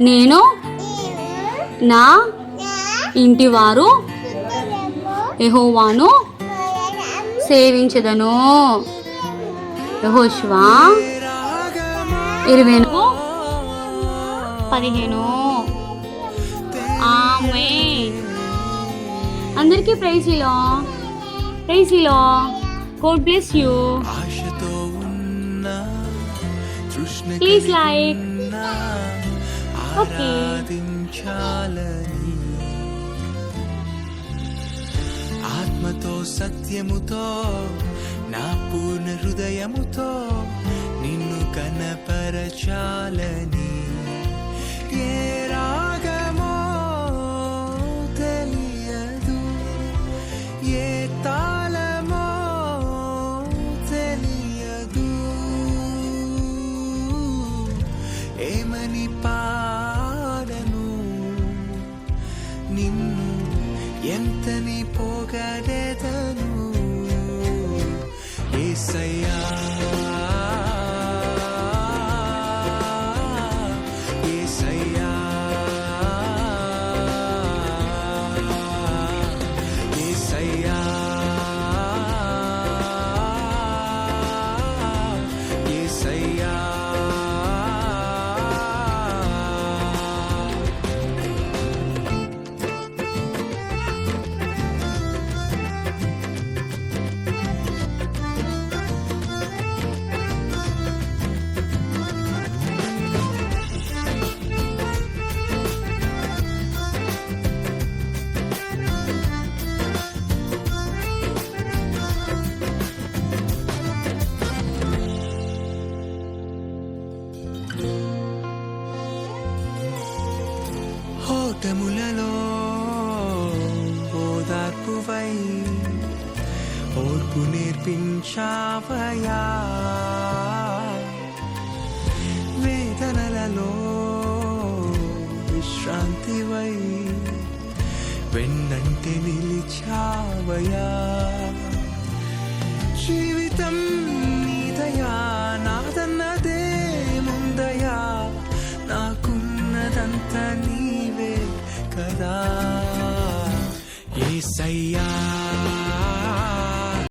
నేను నా ఇంటివారు యెహోవాను సేవించదను. యెహోషువా ఇరవై పదిహేను. ఆమె అందరికీ ప్రైజీలో ప్రైజీలో God bless you. Please like. ఆరాధించాలని. ఆత్మతో సత్యముతో నా పూర్ణ హృదయముతో నిన్ను కనపరచాలని. ఏ రాగమో తెలియదు ఏ తాళమో తెలియదు. ఏమని పా ఎంతని పోగడేదను? ఏసయ్యా. ఓటములలో ఓదార్పువై ఓర్పు నేర్పించావయా? వేదనలలో విశ్రాంతివై వెన్నంటే నిలిచావయా? జీవితం నీదయా సదా ఏసయ్యా.